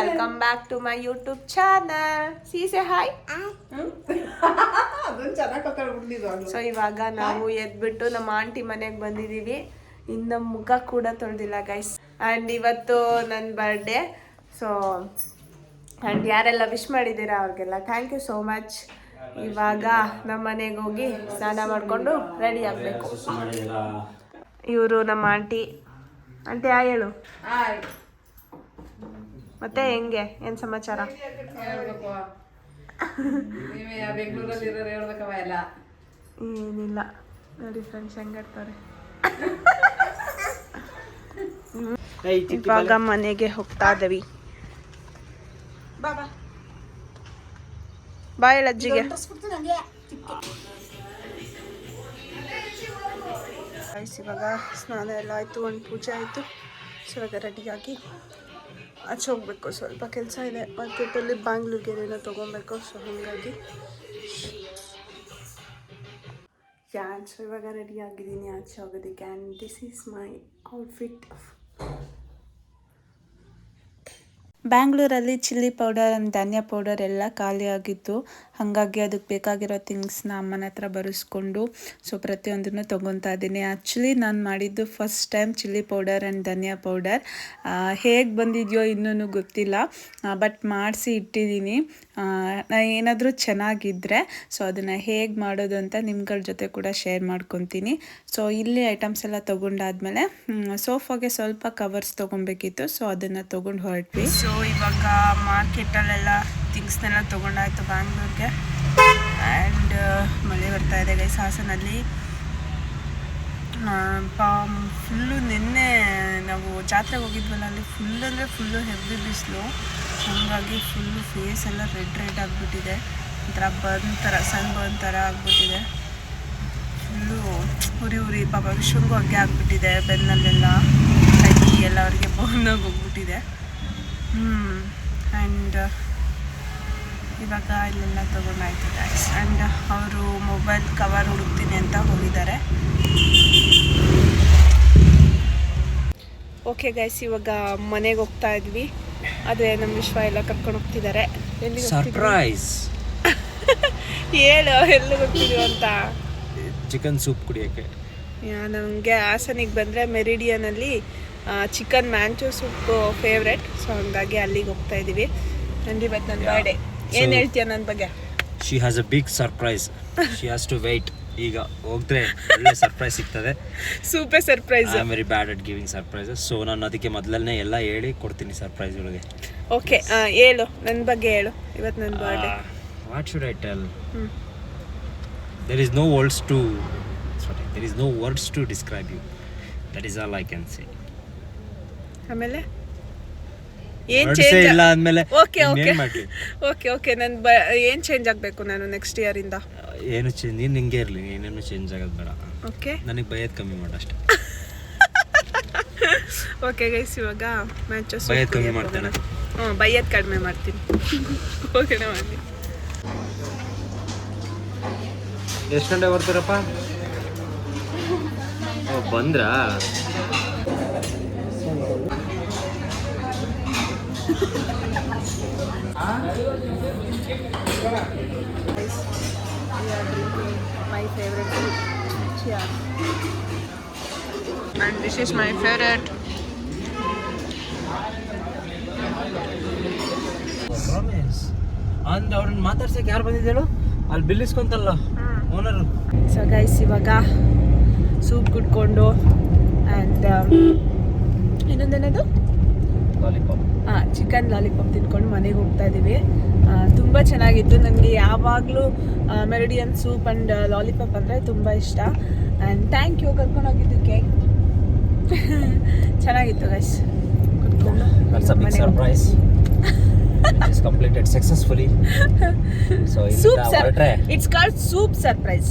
Welcome back to my YouTube channel ಸೀಸೆ hi so ಇವಾಗ ನಾವು ಎದ್ಬಿಟ್ಟು ನಮ್ಮ ಆಂಟಿ ಮನೆಗೆ ಬಂದಿದ್ದೀವಿ ಇನ್ನು ಮುಖ ಕೂಡ ತೊಳೆದಿಲ್ಲ ಗೈಸ್ ಆ್ಯಂಡ್ ಇವತ್ತು ನನ್ನ ಬರ್ಡೇ ಸೊ ಆ್ಯಂಡ್ ಯಾರೆಲ್ಲ ವಿಶ್ ಮಾಡಿದ್ದೀರಾ ಅವ್ರಿಗೆಲ್ಲ ಥ್ಯಾಂಕ್ ಯು ಸೋ ಮಚ್ ಇವಾಗ ನಮ್ಮ ಮನೆಗೆ ಹೋಗಿ ಸ್ನಾನ ಮಾಡಿಕೊಂಡು ರೆಡಿ ಆಗಬೇಕು ಇವರು ನಮ್ಮ ಆಂಟಿ ಆಂಟಿ ಆ ಹೇಳು ಮತ್ತೆ ಹೆಂಗೆ? ಏನು ಸಮಾಚಾರ? ಹೇಳ್ಬೇಕು ನೀವೇ ಬೆಂಗಳೂರಲ್ಲಿ ಇರೋರು ಹೇಳ್ಬೇಕವ ಎಲ್ಲ ಏನಿಲ್ಲ ನೋಡಿ ಫ್ರೆಂಡ್ಸ್ ಹೆಂಗಾಡ್ತಾರೆ ಇವಾಗ ಮನೆಗೆ ಹೋಗ್ತಾ ಇದ್ದೀವಿ. ಬಾಯ್ ಅಜ್ಜಿಗೆ. ಇವಾಗ ಸ್ನಾನ ಎಲ್ಲ ಆಯಿತು ಒಂದು ಪೂಜೆ ಆಯಿತು. ಸೊ ಇವಾಗ ರೆಡಿಯಾಗಿ ಆಚೆ ಸ್ವಲ್ಪ ಕೆಲಸ ಇದೆ. ಮಾರ್ಕೆಟಲ್ಲಿ ಬ್ಯಾಂಗ್ಳೂರ್ಗೆ ಏನೋ ತೊಗೊಬೇಕು ಸೊ ಹಾಗಾಗಿ. ಯಾನ್ ಸೊ ಇವಾಗ ರೆಡಿ ಆಗಿದ್ದೀನಿ, ಆಚೆ ಹೋಗೋದಕ್ಕೆ. And this is my outfit ಬ್ಯಾಂಗ್ಳೂರಲ್ಲಿ ಚಿಲ್ಲಿ ಪೌಡರ್ ಆ್ಯಂಡ್ ಧನಿಯಾ ಪೌಡರ್ ಎಲ್ಲ ಖಾಲಿ ಆಗಿತ್ತು ಹಾಗಾಗಿ ಅದಕ್ಕೆ ಬೇಕಾಗಿರೋ ಥಿಂಗ್ಸ್ನ ಅಮ್ಮನ ಹತ್ರ ಬರೆಸ್ಕೊಂಡು, ಸೊ ಪ್ರತಿಯೊಂದನ್ನು ತೊಗೊತಾ ಇದ್ದೀನಿ. ಆ್ಯಕ್ಚುಲಿ ನಾನು ಮಾಡಿದ್ದು first time chilli powder and dhaniya powder. ಹೇಗೆ ಬಂದಿದೆಯೋ ಇನ್ನೂ ಗೊತ್ತಿಲ್ಲ ಬಟ್ ಮಾಡಿಸಿ ಇಟ್ಟಿದ್ದೀನಿ. ಏನಾದರೂ ಚೆನ್ನಾಗಿದ್ದರೆ ಸೊ ಅದನ್ನು ಹೇಗೆ ಮಾಡೋದು ಅಂತ ನಿಮ್ಗಳ ಜೊತೆ ಕೂಡ ಶೇರ್ ಮಾಡ್ಕೊತೀನಿ. ಸೊ ಇಲ್ಲಿ ಐಟಮ್ಸ್ ಎಲ್ಲ ತೊಗೊಂಡಾದ್ಮೇಲೆ ಸೋಫಾಗೆ ಸ್ವಲ್ಪ ಕವರ್ಸ್ ತೊಗೊಬೇಕಿತ್ತು, ಸೊ ಅದನ್ನು ತೊಗೊಂಡು ಹೊರಟ್ವಿ. ಸೊ ಇವಾಗ ಮಾರ್ಕೆಟಲ್ಲೆಲ್ಲ ಥಿಂಗ್ಸ್ನೆಲ್ಲ ತೊಗೊಂಡಾಯ್ತು ಬ್ಯಾಂಗ್ಳೂರ್ಗೆ. ಆ್ಯಂಡ್ ಮಳೆ ಬರ್ತಾ ಇದೆ ಗೈಸ್ ಹಾಸನಲ್ಲಿ. ಫುಲ್ಲು ನಿನ್ನೆ ನಾವು ಜಾತ್ರೆಗೆ ಹೋಗಿದ್ವಲ್ಲ, ಅಲ್ಲಿ ಫುಲ್ ಅಂದರೆ ಫುಲ್ಲು ಹೆವಿ ಬಿಸಿಲು. ಹಾಗಾಗಿ ಫುಲ್ಲು ಫೇಸ್ ಎಲ್ಲ ರೆಡ್ ರೆಡ್ ಆಗಿಬಿಟ್ಟಿದೆ. ಒಂಥರ ಬರ್ನ್ ಥರ ಸನ್ ಬರ್ನ್ ಥರ ಆಗಿಬಿಟ್ಟಿದೆ. ಫುಲ್ಲು ಉರಿ ಉರಿ, ಪಾಪ ವಿಶ್ವಂಗೂ ಹಂಗೆ ಆಗಿಬಿಟ್ಟಿದೆ ಬೆನ್ನಲ್ಲೆಲ್ಲ. ಕೈ ಎಲ್ಲ ಅವರಿಗೆ ಬೋನಾಗಿ ಹೋಗ್ಬಿಟ್ಟಿದೆ. ಆ್ಯಂಡ್ ಇವಾಗ ಇಲ್ಲೆಲ್ಲ ತೊಗೊಂಡಾಯ್ತು ಗಾಯ್ಸ್ ಆ್ಯಂಡ್ ಅವರು ಮೊಬೈಲ್ ಕವರ್ ಹುಡುಕ್ತೀನಿ ಅಂತ ಹೋಗಿದ್ದಾರೆ. ಓಕೆ ಗೈಸ್ ಇವಾಗ ಮನೆಗೆ ಹೋಗ್ತಾ ಇದ್ವಿ. ಅದೇ ನಮ್ಮ ವಿಶ್ವ ಎಲ್ಲ ಕರ್ಕೊಂಡು ಹೋಗ್ತಿದ್ದಾರೆ. ಎಲ್ಲಿ ಸರ್ಪ್ರೈಸ್ ಹೇಳು ಎಲ್ಲಿ ಹೋಗ್ತಿದ್ವಿ ಅಂತ? ಚಿಕನ್ ಸೂಪ್ ಕುಡಿಯೋಕ್ಕೆ. ನಮಗೆ ಹಾಸನಿಗೆ ಬಂದರೆ ಮೆರಿಡಿಯನಲ್ಲಿ chicken manchow soup favourite so ಹಂಗಾಗಿ ಅಲ್ಲಿಗೆ ಹೋಗ್ತಾ ಇದ್ದೀವಿ ನಂದು ಇವತ್ತು ನನ್ನ ಬರ್ಡೇ ಏನು ಹೇಳ್ತೀಯ ನನ್ನ ಬಗ್ಗೆ? She has a big surprise she has to wait ಈಗ ಹೋಗ್ರೆ ಒಳ್ಳೆ ಸರ್ಪ್ರೈಸ್ ಸಿಗ್ತದೆ. Super surprise I am very bad at giving surprises so ನಾನು ಅದಕ್ಕೆ ಮೊದಲನೇ ಎಲ್ಲ ಹೇಳಿ ಕೊಡ್ತೀನಿ ಸರ್ಪ್ರೈಸ್ಗಳಿಗೆ ಓಕೆ ಹೇಳು. ನನ್ನ ಬಗ್ಗೆ ಹೇಳು. ಇವತ್ತು ನನ್ನ birthday what should I tell there is no words to sorry there is no words to describe you that is all I can say ಆಮೇಲೆ? ಏನ್ ಚೇಂಜ್ ಇಲ್ಲ ಅಂದಮೇಲೆ ಓಕೆ ಓಕೆ ಓಕೆ ಓಕೆ ನನ್ ಏನ್ ಚೇಂಜ್ ಆಗಬೇಕು ನಾನು ನೆಕ್ಸ್ಟ್ ಇಯರಿಂದ ಏನು change ನೀನು ಹಿಂಗೆ ಇರಲಿ ಏನೇನು ಚೇಂಜ್ ಆಗೋದು ಬೇಡ. ಓಕೆ ನನಗೆ ಬಯದ್ ಕಮ್ಮಿ ಮಾಡು ಅಷ್ಟೇ. ಓಕೆ ಗೈಸ್ ಇವಾಗ ಮ್ಯಾಚಸ್ ಭಯ ಕಮ್ಮಿ ಮಾಡ್ತೇನೆ? ಹ್ಞೂ ಬೈಯೋದು ಕಡಿಮೆ ಮಾಡ್ತೀನಿ. ಓಕೆನಾ ಮಾಡಿ ಎಷ್ಟು ಗಂಟೆ ಬರ್ತೀರಪ್ಪ? ಬಂದ್ರಾ? Is my favorite. ಅಂದ್ ಅವ್ರನ್ನ ಮಾತಾಡ್ಸಕ್ಕೆ ಯಾರು ಬಂದಿದ್ದೇಳು ಅಲ್ಲಿ ಬಿಲ್ಲಿಸ್ಕೊಂತಲ್ಲ ಓನರ್ ಓನರು ಸೊ ಗೈಸ್ ಇವಾಗ ಸೂಪ್ ಕುಟ್ಕೊಂಡು ಆ್ಯಂಡ್ ಇನ್ನೊಂದೇನದು? ಲಾಲಿಪಾಪ್. ಹಾಂ ಚಿಕನ್ ಲಾಲಿಪಾಪ್ ತಿನ್ಕೊಂಡು ಮನೆಗೆ ಹೋಗ್ತಾ ಇದ್ದೀವಿ. ತುಂಬ ಚೆನ್ನಾಗಿತ್ತು. ನನಗೆ ಯಾವಾಗಲೂ ಮೆರಡಿಯನ್ ಸೂಪ್ ಆ್ಯಂಡ್ ಲಾಲಿಪಾಪ್ ಅಂದರೆ ತುಂಬ ಇಷ್ಟ. ಆ್ಯಂಡ್ ಥ್ಯಾಂಕ್ ಯು ಕರ್ಕೊಂಡು ಹೋಗಿದ್ದಕ್ಕೆ. ಚೆನ್ನಾಗಿತ್ತು ಗೈಸ್ ಕುತ್ಕೊಂಡು surprise completed successfully so soup it's called soup surprise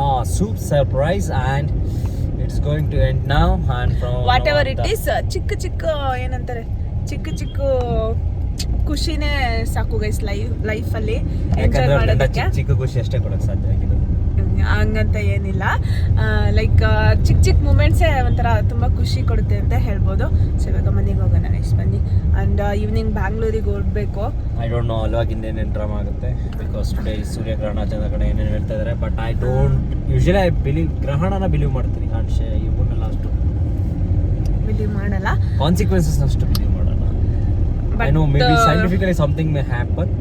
ah soup surprise and it's going to end now and from whatever it is ಚಿಕ್ಕ ಚಿಕ್ಕ ಏನಂತಾರೆ ಚಿಕ್ಕ ಚಿಕ್ಕ ಖುಷಿನೇ ಸಾಕು ಗೈಸ್ ಲೈಫ್ ಲೈಫಲ್ಲಿ ಎಂಜಾಯ್ ಯಾಕಂದ್ರೆ ಅವ್ರ ಗಂಡ ಮಾಡೋದಕ್ಕೆ. ಚಿಕ್ಕ ಚಿಕ್ಕ ಖುಷಿ ಅಷ್ಟೇ ಕೊಡಕ್ಕೆ ಸಾಧ್ಯ ಆಗಿದೆ. ಹಂಗಂತ ಏನಿಲ್ಲ. ಲೈಕ್ ಚಿಕ್ಕ ಚಿಕ್ಕ ಮೂಮೆಂಟ್ಸೇ ಒಂಥರ ತುಂಬ ಖುಷಿ ಕೊಡುತ್ತೆ ಅಂತ ಹೇಳ್ಬೋದು. ಸೊ ಇವಾಗ ಮನೆಗೆ ಹೋಗೋಣ. ಈವ್ನಿಂಗ್ ಬ್ಯಾಂಗ್ಳೂರಿಗೆ ಹೋಗ್ಬೇಕು. ಐ ಡೋಂಟ್ ನೋ ಅಲ್ವಾಗ ಇನ್ನೇನೇನು ಡ್ರಾಮಾ ಆಗುತ್ತೆ. ಬಿಕಾಸ್ ಟುಡೇ ಸೂರ್ಯಗ್ರಹಣ ಚಂದ್ರಗ್ರಹಣ ಏನೇನು ಹೇಳ್ತಾ ಇದ್ದಾರೆ but I don't usually I believe ಗ್ರಹಣನ believe ಮಾಡ್ತೀನಿ. ಅಷ್ಟೇ ಇವನ್ನೆಲ್ಲ ಅಷ್ಟು ಬಿಲೀವ್ ಮಾಡಲ್ಲ. ಕಾನ್ಸಿಕ್ವೆನ್ಸಸ್ ಅಷ್ಟು ಬಿಲೀವ್ ಮಾಡಲ್ಲ. I know maybe scientifically something may happen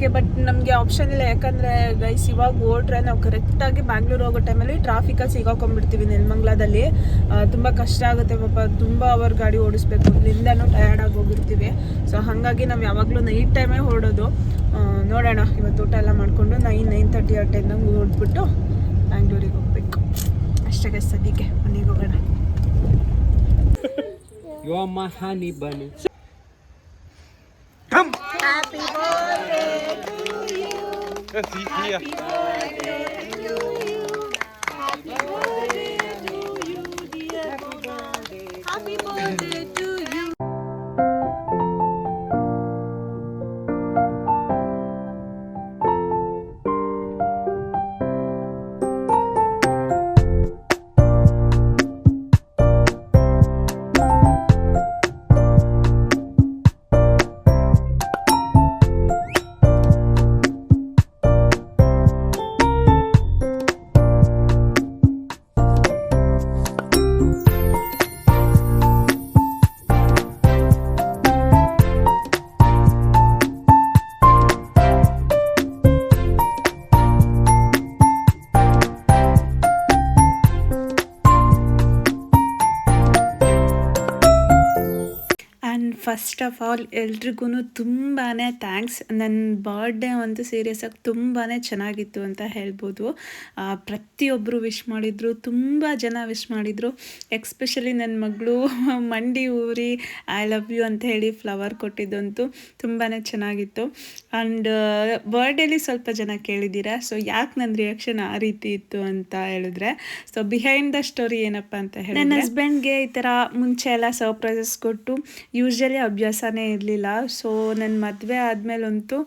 okay but ನಮಗೆ ಆಪ್ಷನ್ ಇಲ್ಲ. ಯಾಕಂದರೆ ಗೈಸ್ ಇವಾಗ ಓಡ್ರೆ ನಾವು ಕರೆಕ್ಟಾಗಿ ಬ್ಯಾಂಗ್ಳೂರ್ ಹೋಗೋ ಟೈಮಲ್ಲಿ ಟ್ರಾಫಿಕಲ್ಲಿ ಸಿಗಾಕೊಂಡ್ಬಿಡ್ತೀವಿ ನೆಲಮಂಗ್ಲಾದಲ್ಲಿ. ತುಂಬ ಕಷ್ಟ ಆಗುತ್ತೆ ಪಾಪ. ತುಂಬ ಅವರ್ ಗಾಡಿ ಓಡಿಸ್ಬೇಕು. ಇಲ್ಲಿಂದನೂ ಟಯರ್ಡ್ ಆಗಿ ಹೋಗಿರ್ತೀವಿ. ಸೊ ಹಾಗಾಗಿ ನಾವು ಯಾವಾಗಲೂ ನೈಟ್ ಟೈಮೇ ಹೊರಡೋದು. ನೋಡೋಣ. ಇವತ್ತು ಊಟ ಎಲ್ಲ ಮಾಡಿಕೊಂಡು ನೈನ್ ನೈನ್ ತರ್ಟಿ ಆ ಟೈಮ್ನಾಗ ಓಡ್ಬಿಟ್ಟು ಬ್ಯಾಂಗ್ಳೂರಿಗೆ ಹೋಗ್ಬೇಕು. ಅಷ್ಟೇ ಗೈಸ್ ಸದ್ಯಕ್ಕೆ ಮನೆಗೆ ಹೋಗೋಣ. You are my first of all ಎಲ್ರಿಗೂ ತುಂಬಾ ಥ್ಯಾಂಕ್ಸ್ ನನ್ನ ಬರ್ಡೇ ಒಂದು ಸೀರಿಯಸ್ ಆಗಿ ತುಂಬಾ ಚೆನ್ನಾಗಿತ್ತು ಅಂತ ಹೇಳ್ಬೋದು. ಪ್ರತಿಯೊಬ್ಬರು ವಿಶ್ ಮಾಡಿದರು ತುಂಬ ಜನ ವಿಶ್ ಮಾಡಿದರು. ಎಕ್ಸ್ಪೆಷಲಿ ನನ್ನ ಮಗಳು ಮಂಡಿ ಊರಿ ಐ ಲವ್ ಯು ಅಂತ ಹೇಳಿ ಫ್ಲವರ್ ಕೊಟ್ಟಿದ್ದಂತೂ ತುಂಬಾ ಚೆನ್ನಾಗಿತ್ತು. ಆ್ಯಂಡ್ ಬರ್ಡೇಲಿ ಸ್ವಲ್ಪ ಜನ ಕೇಳಿದ್ದೀರಾ? ಸೊ ಯಾಕೆ ನನ್ನ ರಿಯಾಕ್ಷನ್ ಆ ರೀತಿ ಇತ್ತು ಅಂತ ಹೇಳಿದ್ರೆ ಸೊ ಬಿಹೈಂಡ್ ದ ಸ್ಟೋರಿ ಏನಪ್ಪ ಅಂತ ಹೇಳಿ ನನ್ನ ಹಸ್ಬೆಂಡ್ಗೆ ಈ ಥರ ಮುಂಚೆ ಎಲ್ಲ ಸರ್ಪ್ರೈಸಸ್ ಕೊಟ್ಟು ಯೂಶ್ವಲಿ ಅಭ್ಯಾಸನೇ ಇರಲಿಲ್ಲ. ಸೊ ನನ್ನ ಮದುವೆ ಆದಮೇಲಂತೂ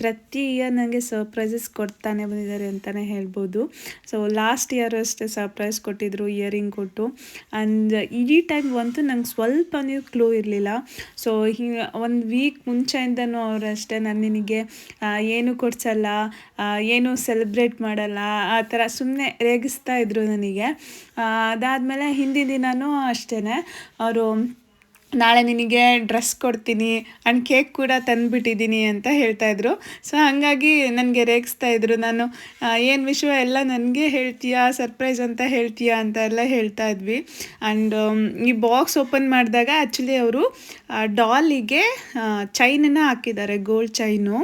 ಪ್ರತಿ ಇಯರ್ ನನಗೆ ಸರ್ಪ್ರೈಸಸ್ ಕೊಡ್ತಾನೆ ಬಂದಿದ್ದಾರೆ ಅಂತಲೇ ಹೇಳ್ಬೋದು. ಸೊ ಲಾಸ್ಟ್ ಇಯರ್ ಅಷ್ಟೇ ಸರ್ಪ್ರೈಸ್ ಕೊಟ್ಟಿದ್ರು ಇಯರಿಂಗ್ ಕೊಟ್ಟು. ಆ್ಯಂಡ್ ಇಡೀ ಟೈಮ್ ಅಂತೂ ನಂಗೆ ಸ್ವಲ್ಪ ನೀವು ಕ್ಲೂ ಇರಲಿಲ್ಲ. ಸೊ ಒಂದು ವೀಕ್ ಮುಂಚೆಯಿಂದನೂ ಅವರಷ್ಟೇ ನಾನು ನಿನಗೆ ಏನು ಕೊಡ್ಸಲ್ಲ ಏನು ಸೆಲೆಬ್ರೇಟ್ ಮಾಡಲ್ಲ, ಆ ಥರ ಸುಮ್ಮನೆ ರೇಗಿಸ್ತಾ ಇದ್ರು ನನಗೆ. ಅದಾದಮೇಲೆ ಹಿಂದಿನ ದಿನವೂ ಅಷ್ಟೇ ಅವರು ನಾಳೆ ನಿನಗೆ ಡ್ರೆಸ್ ಕೊಡ್ತೀನಿ ಆ್ಯಂಡ್ ಕೇಕ್ ಕೂಡ ತಂದುಬಿಟ್ಟಿದ್ದೀನಿ ಅಂತ ಹೇಳ್ತಾಯಿದ್ರು ಸೊ ಹಾಗಾಗಿ ನನಗೆ ರೇಗಿಸ್ತಾ ಇದ್ರು. ನಾನು ಏನು ವಿಷಯ ಎಲ್ಲ ನನಗೆ ಹೇಳ್ತೀಯಾ? ಸರ್ಪ್ರೈಸ್ ಅಂತ ಹೇಳ್ತೀಯಾ? ಅಂತ ಎಲ್ಲ ಹೇಳ್ತಾ ಇದ್ವಿ. ಆ್ಯಂಡ್ ಈ ಬಾಕ್ಸ್ ಓಪನ್ ಮಾಡಿದಾಗ ಆ್ಯಕ್ಚುಲಿ ಅವರು ಡಾಲಿಗೆ ಚೈನನ್ನ ಹಾಕಿದ್ದಾರೆ. Gold chain,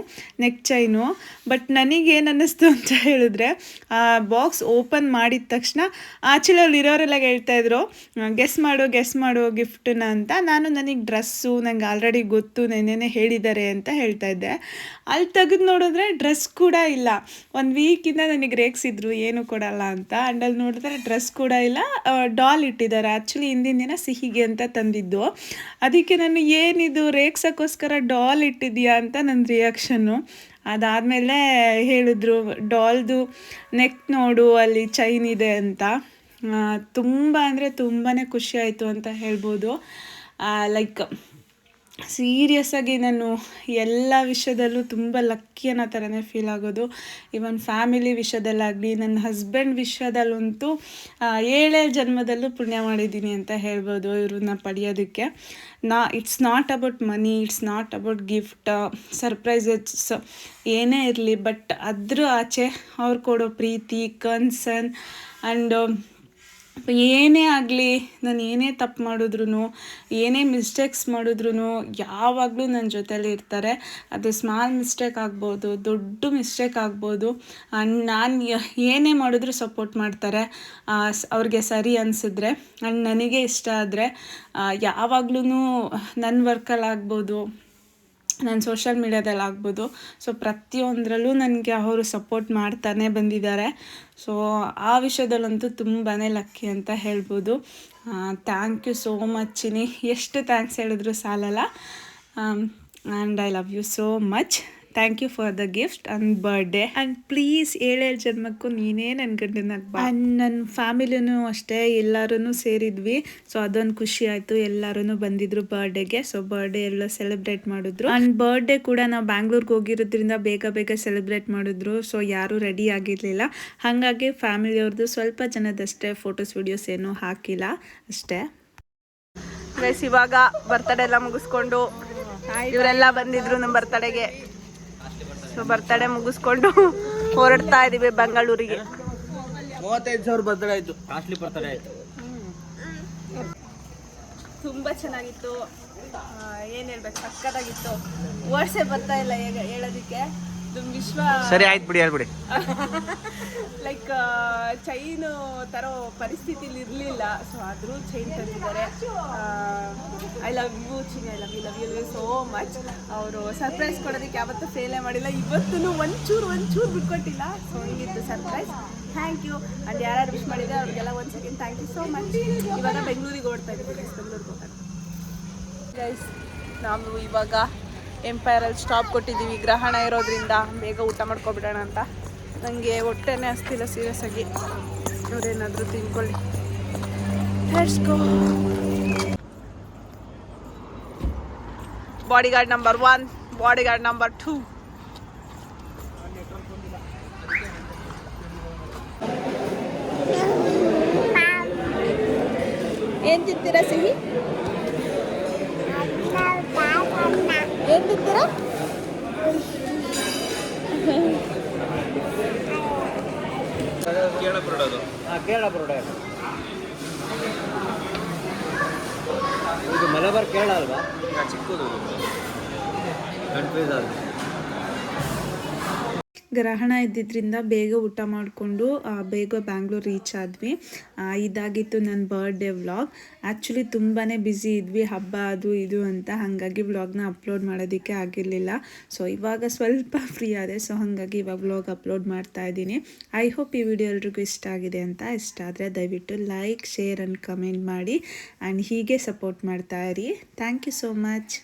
neck chain. But ನನಗೇನು ಅನ್ನಿಸ್ತು ಅಂತ ಹೇಳಿದ್ರೆ, ಆ ಬಾಕ್ಸ್ ಓಪನ್ ಮಾಡಿದ ತಕ್ಷಣ ಆಚೆಲಿ ಅವ್ರು ಇರೋರೆಲ್ಲ ಹೇಳ್ತಾಯಿದ್ರು ಗೆಸ್ ಮಾಡು ಗೆಸ್ ಮಾಡು ಗಿಫ್ಟನ್ನ ಅಂತ. ನಾನು ನನಗೆ ಡ್ರೆಸ್ಸು ನಂಗೆ ಆಲ್ರೆಡಿ ಗೊತ್ತು, ನೆನ್ನೆನೇ ಹೇಳಿದ್ದಾರೆ ಅಂತ ಹೇಳ್ತಾ ಇದ್ದೆ. ಅಲ್ಲಿ ತೆಗೆದು ನೋಡಿದ್ರೆ ಡ್ರೆಸ್ ಕೂಡ ಇಲ್ಲ. ಒಂದು ವೀಕಿಂದ ನನಗೆ ರೇಗಿಸಿದ್ರು, ಏನು ಕೊಡಲ್ಲ ಅಂತ. ಆ್ಯಂಡ್ ಅಲ್ಲಿ ನೋಡಿದ್ರೆ ಡ್ರೆಸ್ ಕೂಡ ಇಲ್ಲ. ಡಾಲ್ ಇಟ್ಟಿದ್ದಾರೆ. ಆ್ಯಕ್ಚುಲಿ ಹಿಂದಿನ ದಿನ ಸಿಹಿಗೆ ಅಂತ ತಂದಿದ್ದು. ಅದಕ್ಕೆ ನಾನು ಏನಿದು, ರೇಗ್ಸೋಕ್ಕೋಸ್ಕರ ಡಾಲ್ ಇಟ್ಟಿದ್ಯಾ ಅಂತ ನನ್ನ ರಿಯಾಕ್ಷನ್ನು ಅದಾದಮೇಲೆ ಹೇಳಿದ್ರು ಡಾಲ್ದು ನೆಕ್ ನೋಡು, ಅಲ್ಲಿ ಚೈನ್ ಇದೆ ಅಂತ. ತುಂಬ ಅಂದರೆ ತುಂಬಾ ಖುಷಿ ಆಯಿತು ಅಂತ ಹೇಳ್ಬೋದು. ಲೈಕ್ ಸೀರಿಯಸ್ ಆಗಿ ನಾನು ಎಲ್ಲ ವಿಷಯದಲ್ಲೂ ತುಂಬ ಲಕ್ಕಿ ಅನ್ನೋ ಥರನೇ ಫೀಲ್ ಆಗೋದು. ಇವನ್ ಫ್ಯಾಮಿಲಿ ವಿಷಯದಲ್ಲಾಗಲಿ, ನನ್ನ ಹಸ್ಬೆಂಡ್ ವಿಷಯದಲ್ಲಂತೂ ಏಳೇ ಜನ್ಮದಲ್ಲೂ ಪುಣ್ಯ ಮಾಡಿದ್ದೀನಿ ಅಂತ ಹೇಳ್ಬೋದು ಇವ್ರನ್ನ ಪಡೆಯೋದಕ್ಕೆ. ನಾ it's not about money it's not about gift surprises ಏನೇ ಇರಲಿ ಬಟ್ ಅದ್ರ ಆಚೆ ಅವ್ರು ಕೊಡೋ ಪ್ರೀತಿ ಕನ್ಸರ್ನ್ ಆ್ಯಂಡ್ ಏನೇ ಆಗಲಿ, ನಾನು ಏನೇ ತಪ್ಪು ಮಾಡಿದ್ರು ಏನೇ ಮಿಸ್ಟೇಕ್ಸ್ ಮಾಡಿದ್ರು ಯಾವಾಗಲೂ ನನ್ನ ಜೊತೇಲಿ ಇರ್ತಾರೆ. ಅದು ಸ್ಮಾಲ್ ಮಿಸ್ಟೇಕ್ ಆಗ್ಬೋದು, ದೊಡ್ಡ ಮಿಸ್ಟೇಕ್ ಆಗ್ಬೋದು. ಆ್ಯಂಡ್ ನಾನು ಏನೇ ಮಾಡಿದ್ರು ಸಪೋರ್ಟ್ ಮಾಡ್ತಾರೆ. ಅವ್ರಿಗೆ ಸರಿ ಅನಿಸಿದ್ರೆ ಆ್ಯಂಡ್ ನನಗೆ ಇಷ್ಟ ಆದರೆ ಯಾವಾಗ್ಲೂ ನನ್ನ ವರ್ಕಲ್ಲಿ ಆಗ್ಬೋದು. ನಾನು ಸೋಷಿಯಲ್ ಮೀಡ್ಯಾದಲ್ಲಿ ಆಗ್ಬೋದು. ಸೊ ಪ್ರತಿಯೊಂದರಲ್ಲೂ ನನಗೆ ಅವರು ಸಪೋರ್ಟ್ ಮಾಡ್ತಾನೆ ಬಂದಿದ್ದಾರೆ. ಸೊ ಆ ವಿಷಯದಲ್ಲಂತೂ ತುಂಬಾ ಲಕ್ಕಿ ಅಂತ ಹೇಳ್ಬೋದು. Thank you so much Chini ಎಷ್ಟು ಥ್ಯಾಂಕ್ಸ್ ಹೇಳಿದ್ರು ಸಾಲಲ್ಲ. And I love you so much thank you for the gift and birthday and please ಏಳೇಳು ಜನ್ಮಕ್ಕೂ ನೀನೇ ನನ್ನ ಗಂಡನ ಅಂಡ್ ನನ್ನ ಫ್ಯಾಮಿಲಿನೂ ಅಷ್ಟೇ ಎಲ್ಲರೂ ಸೇರಿದ್ವಿ. ಸೊ ಅದೊಂದು ಖುಷಿ ಆಯಿತು. ಎಲ್ಲರೂ ಬಂದಿದ್ರು ಬರ್ಡೇಗೆ ಸೊ ಬರ್ಡೇ ಎಲ್ಲ ಸೆಲೆಬ್ರೇಟ್ ಮಾಡಿದ್ರು. ಅಂಡ್ ಬರ್ಡೇ ಕೂಡ ನಾವು ಬ್ಯಾಂಗ್ಳೂರ್ಗೆ ಹೋಗಿರೋದ್ರಿಂದ ಬೇಗ ಬೇಗ ಸೆಲೆಬ್ರೇಟ್ ಮಾಡಿದ್ರು. ಸೊ ಯಾರೂ ರೆಡಿ ಆಗಿರಲಿಲ್ಲ. ಹಾಗಾಗಿ ಫ್ಯಾಮಿಲಿಯವ್ರದ್ದು ಸ್ವಲ್ಪ ಜನದಷ್ಟೇ ಫೋಟೋಸ್ ವಿಡಿಯೋಸ್ ಏನೂ ಹಾಕಿಲ್ಲ. ಅಷ್ಟೇ. ಇವಾಗ ಬರ್ತಡೇ ಎಲ್ಲ ಮುಗಿಸ್ಕೊಂಡು ಇವರೆಲ್ಲ ಬಂದಿದ್ರು ನಮ್ಮ ಬರ್ತಡೆಗೆ ಸೊ ಬರ್ತಡೇ ಮುಗಿಸ್ಕೊಂಡು ಹೊರಡ್ತಾ ಇದೀವಿ ಬೆಂಗಳೂರಿಗೆ. ಮೂವತ್ತೈದು ಸಾವಿರ ಬರ್ತಡೇ ಆಯ್ತು. ಕಾಸ್ಟ್ಲಿ ಬರ್ತಡೇ ಆಯ್ತು. ತುಂಬ ಚೆನ್ನಾಗಿತ್ತು. ಏನು ಹೇಳ್ಬೇಕು? ಸಕ್ಕತ್ತಾಗಿತ್ತು ವರ್ಷೆ ಬರ್ತಾ ಇಲ್ಲ ಈಗ ಹೇಳೋದಕ್ಕೆ. ವಿಶ್ವ ಸರಿ ಆಯ್ತು ಬಿಡಿ ಹೇಳ್ಬಿಡಿ. ಲೈಕ್ ಚೈನು ತರೋ ಪರಿಸ್ಥಿತಿಲಿ ಇರಲಿಲ್ಲ. ಸೊ ಆದರೂ ಚೈನ್ ತಂದಿದ್ದಾರೆ. I love you Chin I love you love you so much ಅವರು ಸರ್ಪ್ರೈಸ್ ಕೊಡೋದಕ್ಕೆ ಯಾವತ್ತೂ ಫೇಲೇ ಮಾಡಿಲ್ಲ. ಇವತ್ತೂ ಒಂಚೂರು ಒಂಚೂರು ಬಿಟ್ಕೊಟ್ಟಿಲ್ಲ. ಸೊ ಹಿಂಗಿತ್ತು ಸರ್ಪ್ರೈಸ್ ಥ್ಯಾಂಕ್ ಯು ಅಂಡ್ ಯಾರ್ಯಾರು ವಿಶ್ ಮಾಡಿದ್ದೆ ಅವ್ರಿಗೆಲ್ಲ ಒಂದು second thank you so much ಇವಾಗ ಬೆಂಗಳೂರಿಗೆ ಓಡ್ತಾ ಇದ್ದೀವಿ ಬೆಂಗಳೂರಿಗೆ ಹೋಗೋಣ. ಗೈಸ್ ನಾವು ಇವಾಗ ಎಂಪೈರಲ್ಲಿ ಸ್ಟಾಪ್ ಕೊಟ್ಟಿದ್ದೀವಿ. ಗ್ರಹಣ ಇರೋದ್ರಿಂದ ಬೇಗ ಊಟ ಮಾಡ್ಕೊಬಿಡೋಣ ಅಂತ. ನನಗೆ ಹೊಟ್ಟೆನೇ ಅಸ್ತಿಲ್ಲ ಸೀರಿಯಸ್ ಆಗಿ. ಅವರೇನಾದರೂ ತಿನ್ಕೊಳ್ಳಿ. Let's go bodyguard number one bodyguard number two ಏನು ತಿಂತೀರಾ ಸಿಹಿ? ಏನು ತಿಂತೀರಾ? ಕೇರಳ ಬರೋದು ಹಾಂ ಕೇರಳ ಬರೋಡ ಮಲಬಾರ್ ಕೇಳಲ್ವಾ? ಚಿಕ್ಕದು ಕನ್ಫ್ಯೂಸ್ ಆಗಿದೆ ಗ್ರಹಣ ಇದ್ದಿದ್ದರಿಂದ ಬೇಗ ಊಟ ಮಾಡಿಕೊಂಡು ಬೇಗ ಬ್ಯಾಂಗ್ಳೂರ್ ರೀಚ್ ಆದ್ವಿ. ಇದಾಗಿತ್ತು ನನ್ನ ಬರ್ಡೇ ವ್ಲಾಗ್ ಆ್ಯಕ್ಚುಲಿ ತುಂಬಾ ಬ್ಯುಸಿ ಇದ್ವಿ, ಹಬ್ಬ ಅದು ಇದು ಅಂತ. ಹಾಗಾಗಿ ವ್ಲಾಗ್ನ ಅಪ್ಲೋಡ್ ಮಾಡೋದಕ್ಕೆ ಆಗಿರಲಿಲ್ಲ. ಸೊ ಇವಾಗ ಸ್ವಲ್ಪ ಫ್ರೀ ಆದೆ. ಸೊ ಹಾಗಾಗಿ ಇವಾಗ ವ್ಲಾಗ್ ಅಪ್ಲೋಡ್ ಮಾಡ್ತಾ ಇದ್ದೀನಿ. ಐ ಹೋಪ್ ಈ ವಿಡಿಯೋ ಎಲ್ರಿಗೂ ಇಷ್ಟ ಆಗಿದೆ ಅಂತ. ಇಷ್ಟ ಆದರೆ ದಯವಿಟ್ಟು ಲೈಕ್ ಶೇರ್ ಆ್ಯಂಡ್ ಕಮೆಂಟ್ ಮಾಡಿ. ಆ್ಯಂಡ್ ಹೀಗೆ ಸಪೋರ್ಟ್ ಮಾಡ್ತಾ ಇರಿ. Thank you so much